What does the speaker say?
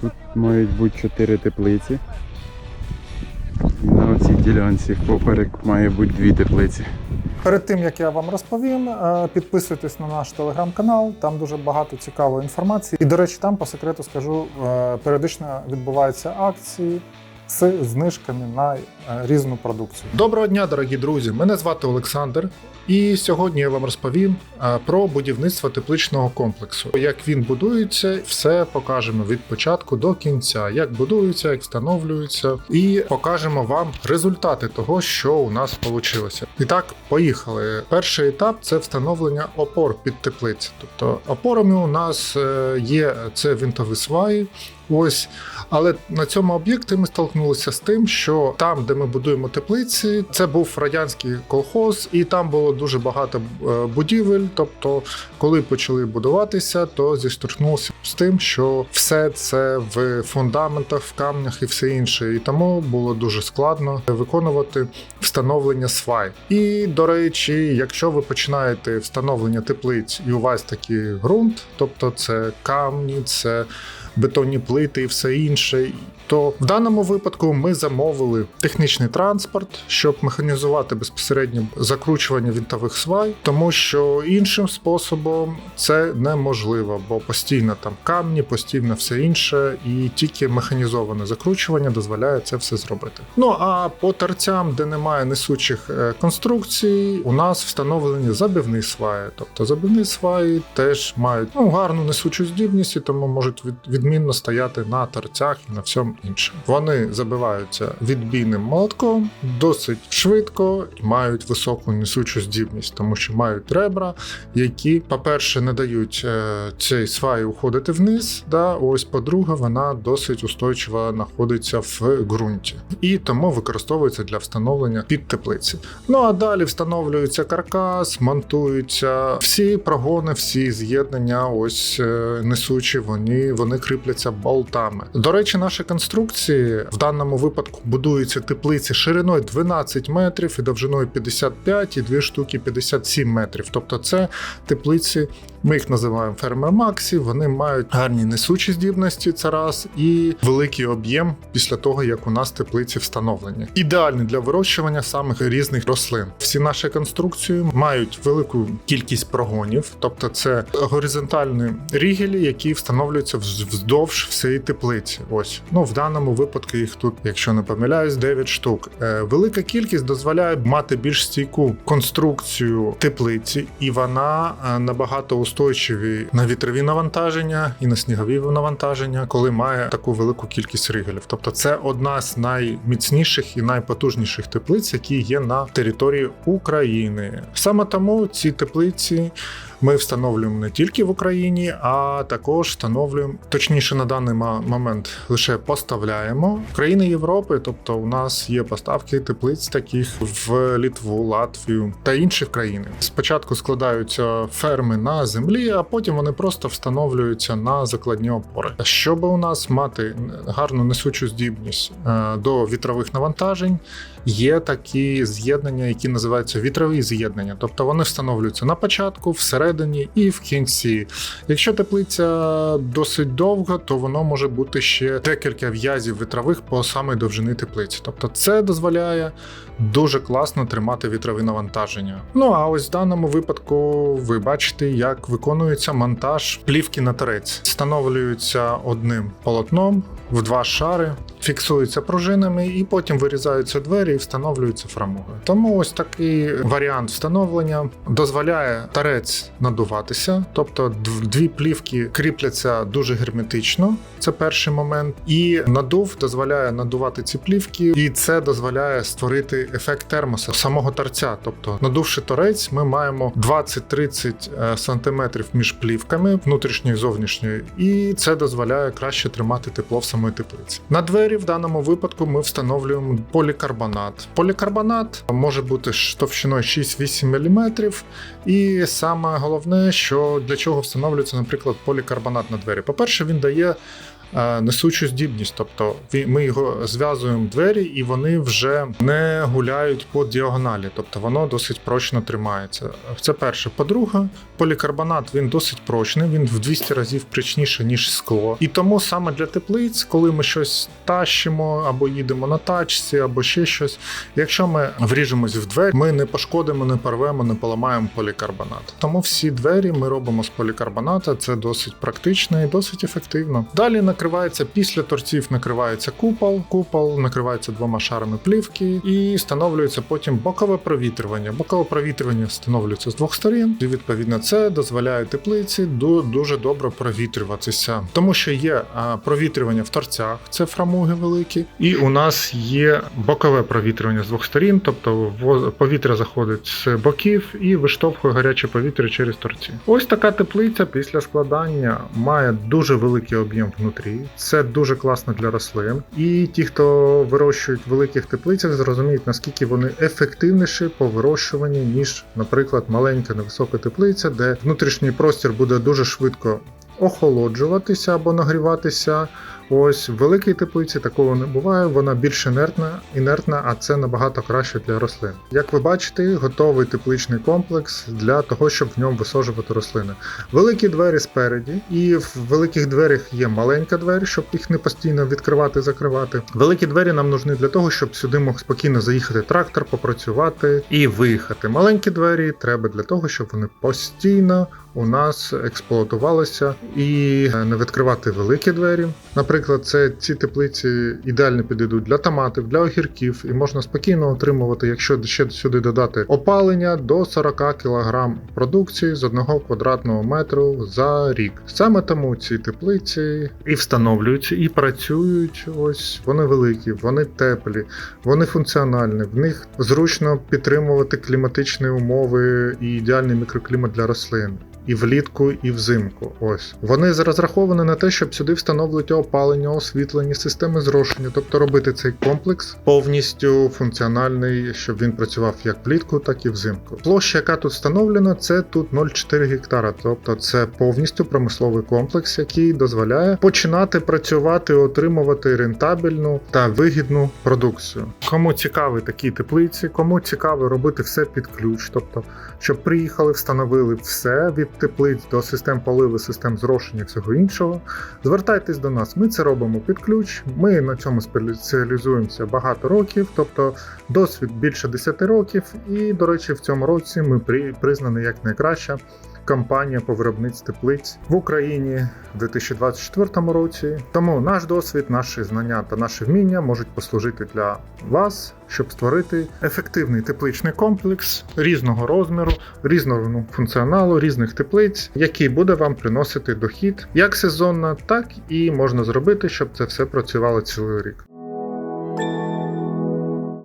Тут мають бути чотири теплиці. І на оцій ділянці поперек має бути дві теплиці. Перед тим як я вам розповім, е, підписуйтесь на наш телеграм-канал, там дуже багато цікавої інформації. І, до речі, там по секрету скажу, е, періодично відбуваються акції з знижками на е, різну продукцію. Доброго дня, дорогі друзі! Мене звати Олександр, і сьогодні я вам розповім е, про будівництво тепличного комплексу. Як він будується, все покажемо від початку до кінця, як будується, як встановлюється, і покажемо вам результати того, що у нас вийшло. І так, поїхали. Перший етап це встановлення опор під теплиці. Тобто опорами у нас е, є це винтові сваї. Ось, але на цьому об'єкті ми столкнулися з тим, що там, де ми будуємо теплиці, це був радянський колхоз, і там було дуже багато е, будівель. Тобто, коли почали будуватися, то зіштовхнувся з тим, що все це в фундаментах, в камнях і все інше. І тому було дуже складно виконувати встановлення свай. І до речі, якщо ви починаєте встановлення теплиць, і у вас такий ґрунт, тобто це камні, це бетонні плити і все інше. То в даному випадку ми замовили технічний транспорт, щоб механізувати безпосередньо закручування вінтових свай, тому що іншим способом це неможливо, бо постійно там камні, постійно все інше, і тільки механізоване закручування дозволяє це все зробити. Ну а по торцям, де немає несучих е, конструкцій, у нас встановлені забивні сваї. Тобто забивні сваї теж мають ну, гарну несучу здібність, і тому можуть від, відмінно стояти на торцях і на всьому іншому. Вони забиваються відбійним молотком досить швидко і мають високу несучу здібність, тому що мають ребра, які, по-перше, не дають е, цій сваї уходити вниз. Да? Ось, по-друге, вона досить устойчиво знаходиться в ґрунті і тому використовується для встановлення під теплиці. Ну а далі встановлюється каркас, монтуються всі прогони, всі з'єднання, ось е, несучі, вони, вони кріпляться болтами. До речі, наші конструкції в даному випадку будуються теплиці шириною 12 метрів і довжиною 55, і дві штуки 57 метрів. Тобто, це теплиці. Ми їх називаємо фермер Максі. Вони мають гарні несучі здібності, це раз, і великий об'єм після того, як у нас теплиці встановлені. Ідеальні для вирощування самих різних рослин. Всі наші конструкції мають велику кількість прогонів, тобто це горизонтальні рігелі, які встановлюються вздовж всієї теплиці. Ось ну в даному випадку їх тут, якщо не помиляюсь, 9 штук. Е, велика кількість дозволяє мати більш стійку конструкцію теплиці, і вона е, набагато устойчиві на вітрові навантаження і на снігові навантаження, коли має таку велику кількість ригелів. Тобто, це одна з найміцніших і найпотужніших теплиць, які є на території України. Саме тому ці теплиці. Ми встановлюємо не тільки в Україні, а також встановлюємо, точніше на даний момент лише поставляємо країни Європи. Тобто, у нас є поставки теплиць таких в Літву, Латвію та інші країни. Спочатку складаються ферми на землі, а потім вони просто встановлюються на закладні опори. Щоб у нас мати гарну несучу здібність е, до вітрових навантажень, є такі з'єднання, які називаються вітрові з'єднання. Тобто вони встановлюються на початку, всередині і в кінці. Якщо теплиця досить довга, то воно може бути ще декілька в'язів вітрових по самій довжини теплиці. Тобто це дозволяє дуже класно тримати вітрові навантаження. Ну а ось в даному випадку ви бачите, як виконується монтаж плівки на торець. Встановлюється одним полотном в два шари, фіксуються пружинами і потім вирізаються двері і встановлюються фрамугою. Тому ось такий варіант встановлення дозволяє тарець надуватися, тобто дв- дві плівки кріпляться дуже герметично. Це перший момент, і надув дозволяє надувати ці плівки, і це дозволяє створити ефект термоса самого торця. Тобто, надувши торець, ми маємо 20-30 сантиметрів між плівками внутрішньої і зовнішньої, і це дозволяє краще тримати тепло в самої теплиці. На двері в даному випадку ми встановлюємо полікарбонат. Полікарбонат може бути товщиною 6-8 мм, і саме головне, що для чого встановлюється, наприклад, полікарбонат на двері. По-перше, він дає несучу здібність. Тобто ми його зв'язуємо двері, і вони вже не гуляють по діагоналі, тобто воно досить прочно тримається. Це перше. По-друге, полікарбонат він досить прочний, він в 200 разів прочніше, ніж скло. І тому саме для теплиць, коли ми щось тащимо або їдемо на тачці, або ще щось. Якщо ми вріжемось в двері, ми не пошкодимо, не порвемо, не поламаємо полікарбонат. Тому всі двері ми робимо з полікарбоната. Це досить практично і досить ефективно. Далі накривається після торців, накривається купол. Купол накривається двома шарами плівки і встановлюється потім бокове провітрювання. Бокове провітрювання встановлюється з двох сторін. І відповідно це дозволяє теплиці ду- дуже добре провітрюватися, тому що є провітрювання в торцях, це фрамуги великі, і у нас є бокове провітрювання з двох сторін, тобто повітря заходить з боків і виштовхує гаряче повітря через торці. Ось така теплиця після складання має дуже великий об'єм внутрі. Це дуже класно для рослин. І ті, хто вирощують в великих теплицях, зрозуміють наскільки вони ефективніші по вирощуванні, ніж, наприклад, маленька невисока теплиця, де внутрішній простір буде дуже швидко охолоджуватися або нагріватися. Ось в великій теплиці такого не буває, вона більш інертна, інертна, а це набагато краще для рослин. Як ви бачите, готовий тепличний комплекс для того, щоб в ньому висаджувати рослини. Великі двері спереді, і в великих дверях є маленька двері, щоб їх не постійно відкривати, закривати. Великі двері нам нужні для того, щоб сюди мог спокійно заїхати трактор, попрацювати і виїхати. Маленькі двері треба для того, щоб вони постійно у нас експлуатувалися і е, не відкривати великі двері. Наприклад, це ці теплиці ідеально підійдуть для томатів, для огірків, і можна спокійно отримувати, якщо ще сюди додати опалення до 40 кг продукції з одного квадратного метру за рік. Саме тому ці теплиці і встановлюються, і працюють. Ось вони великі, вони теплі, вони функціональні. В них зручно підтримувати кліматичні умови і ідеальний мікроклімат для рослин. І влітку, і взимку. Ось вони розраховані на те, щоб сюди встановлювати опалення, освітлення, системи зрошення, тобто робити цей комплекс повністю функціональний, щоб він працював як влітку, так і взимку. Площа, яка тут встановлена, це тут 0,4 гектара. Тобто це повністю промисловий комплекс, який дозволяє починати працювати, отримувати рентабельну та вигідну продукцію. Кому цікаві такі теплиці, кому цікаво робити все під ключ, тобто щоб приїхали, встановили все від теплиць до систем поливу, систем зрошення, всього іншого. Звертайтесь до нас, ми це робимо під ключ. Ми на цьому спеціалізуємося багато років, тобто досвід більше 10 років. І, до речі, в цьому році ми при- признані як найкраща компанія по виробництву теплиць в Україні в 2024 році. Тому наш досвід, наші знання та наші вміння можуть послужити для вас, щоб створити ефективний тепличний комплекс різного розміру, різного функціоналу, різних теплиць, який буде вам приносити дохід як сезонно, так і можна зробити, щоб це все працювало цілий рік.